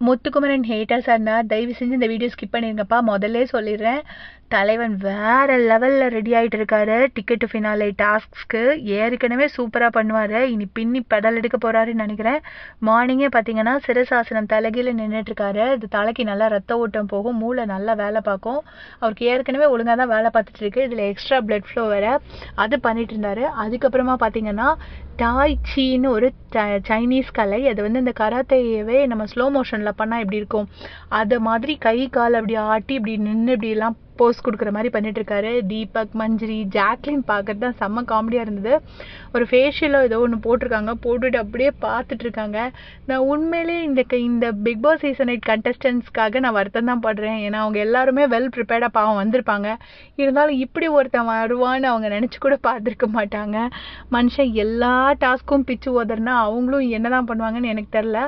முத்துக்குமரன் ஹேட்டர்ஸாக இருந்தால் தயவு செஞ்சு இந்த வீடியோ ஸ்கிப் பண்ணிருங்கப்பா. முதல்ல சொல்லிடுறேன். தலைவன் வேற லெவலில் ரெடி ஆகிட்டு இருக்காரு. டிக்கெட் டு ஃபினாலே டாஸ்க்ஸ்க்கு ஏற்கனவே சூப்பராக பண்ணுவார். இனி பின்னி பெடல் எடுக்க போகிறாருன்னு நினைக்கிறேன். மார்னிங்கே பார்த்தீங்கன்னா சிரசாசனம் தலைகீழ நின்றுட்டு இருக்காரு இது தலைக்கு நல்லா ரத்த ஓட்டம் போகும். மூளை நல்லா வேலை பார்க்கும். அவருக்கு ஏற்கனவே ஒழுங்காக தான் வேலை பார்த்துட்டு இருக்கு. இதில் எக்ஸ்ட்ரா பிளட் ஃப்ளோ வேற. அது பண்ணிட்டு இருந்தாரு. அதுக்கப்புறமா பார்த்தீங்கன்னா டாய் சீன்னு ஒரு சைனீஸ் கலை. அது வந்து இந்த கராத்தையவே நம்ம ஸ்லோ மோஷனில் பண்ணால் எப்படி இருக்கும்? அது மாதிரி கை கால் அப்படி ஆட்டி இப்படி நின்று இப்படிலாம் போஸ் கொடுக்குற மாதிரி பண்ணிட்டுருக்காரு. தீபக் மஞ்சரி ஜாக்லின் பார்க்கறது தான் செம்ம காமெடியாக இருந்தது. ஒரு ஃபேஷியலோ ஏதோ ஒன்று போட்டிருக்காங்க. போட்டுட்டு அப்படியே பார்த்துட்ருக்காங்க நான் உண்மையிலேயே இந்த இந்த பிக் பாஸ் சீசன் எயிட் கண்டஸ்டன்ஸ்க்காக நான் வருத்தம் தான் படுறேன். ஏன்னா அவங்க எல்லாருமே வெல் ப்ரிப்பேர்டாக பாவம் வந்திருப்பாங்க. இருந்தாலும் இப்படி ஒருத்தன் வருவான்னு அவங்க நினச்சி கூட பார்த்துருக்க மாட்டாங்க. மனுஷன் எல்லா டாஸ்க்கும் பிச்சு ஓதர்னா அவங்களும் என்ன தான் பண்ணுவாங்கன்னு எனக்கு தெரில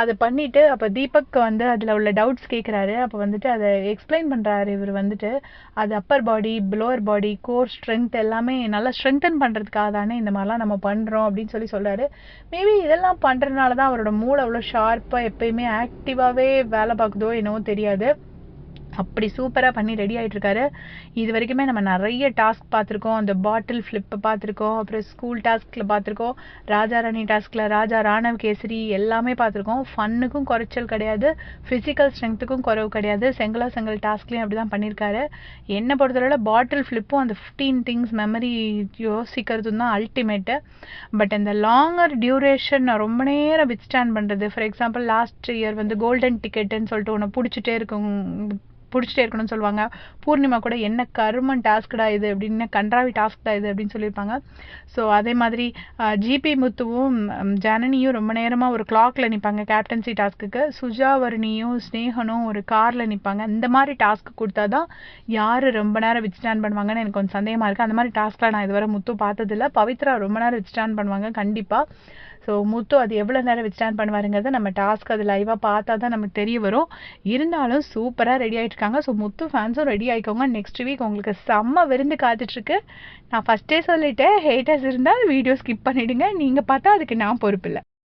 அதை பண்ணிவிட்டு அப்போ தீபக் வந்து அதில் உள்ள டவுட்ஸ் கேட்குறாரு அப்போ வந்துட்டு அதை எக்ஸ்பிளைன் பண்ணுறாரு இவர் வந்துட்டு. அது upper body lower body core strength எல்லாமே நல்லா ஸ்ட்ரென்தன் பண்ணுறதுக்காக தானே இந்த மாதிரிலாம் நம்ம பண்ணுறோம் அப்படின்னு சொல்லி சொல்கிறாரு மேபி இதெல்லாம் பண்ணுறதுனால தான் அவரோட மூளை அவ்வளோ ஷார்ப்பாக எப்பயுமே ஆக்டிவாகவே வேலை பார்க்குதோ என்னவோ தெரியாது. அப்படி சூப்பராக பண்ணி ரெடி ஆகிட்டு இருக்காரு இது வரைக்குமே நம்ம நிறைய டாஸ்க் பார்த்துருக்கோம். அந்த பாட்டில் ஃப்ளிப்பை பார்த்துருக்கோம். அப்புறம் ஸ்கூல் டாஸ்கில் பார்த்துருக்கோம். ராஜா ராணி டாஸ்கில் ராஜா ராணவ் கேசரி எல்லாமே பார்த்துருக்கோம். ஃபன்னுக்கும் குறைச்சல் கிடையாது. ஃபிசிக்கல் ஸ்ட்ரென்த்துக்கும் குறைவு கிடையாது. செங்கலா செங்கல் டாஸ்க்லேயும் அப்படி தான் பண்ணியிருக்காரு. என்னை பொறுத்தளவில் பாட்டில் ஃப்ளிப்பும் அந்த ஃபிஃப்டீன் திங்ஸ் மெமரி யோசிக்கிறதும் தான் அல்டிமேட்டு பட் இந்த லாங்கர் டியூரேஷன் ரொம்ப நேரம் வித் ஸ்டாண்ட் பண்ணுறது ஃபார் எக்ஸாம்பிள் லாஸ்ட் இயர் வந்து கோல்டன் டிக்கெட்டுன்னு சொல்லிட்டு ஒன்று பிடிச்சிட்டே இருக்கும். பிடிச்சிட்டே இருக்கணும்னு சொல்லுவாங்க. பூர்ணிமா கூட என்ன கருமன் டாஸ்க்டா இது? அப்படின்னு கன்றாவி டாஸ்க்டா இது? அப்படின்னு சொல்லியிருப்பாங்க. ஸோ அதே மாதிரி ஜிபி முத்துவும் ஜனனியும் ரொம்ப நேரமாக ஒரு கிளாக்ல நிற்பாங்க கேப்டன்சி டாஸ்க்குக்கு சுஜாவரணியும் ஸ்னேகனும் ஒரு காரில் நிற்பாங்க இந்த மாதிரி டாஸ்க் கொடுத்தா தான் யார் ரொம்ப நேரம் வித் ஸ்டாண்ட் பண்ணுவாங்கன்னு எனக்கு கொஞ்சம் சந்தேகமாக இருக்குது அந்த மாதிரி டாஸ்க்லாம் நான் இதுவரை முத்து பார்த்ததில்ல. பவித்ரா ரொம்ப நேரம் வித் ஸ்டாண்ட் பண்ணுவாங்க கண்டிப்பாக ஸோ முத்து அது எவ்வளோ நேரம் வித் ஸ்டாண்ட் பண்ணுவாருங்கிறத நம்ம டாஸ்க் அது லைவாக பார்த்தா தான் நமக்கு தெரிய வரும். இருந்தாலும் சூப்பராக ரெடி ஆகிட்ருக்காங்க ஸோ முத்து ஃபேன்ஸும் ரெடி ஆகிக்கோங்க நெக்ஸ்ட் வீக் உங்களுக்கு செம்ம விருந்து காத்துட்ருக்கு நான் ஃபஸ்ட்டே சொல்லிட்டேன். ஹேட்டர்ஸ் இருந்தால் வீடியோ ஸ்கிப் பண்ணிவிடுங்க நீங்கள் பார்த்தா அதுக்கு நான் பொறுப்பில்லை.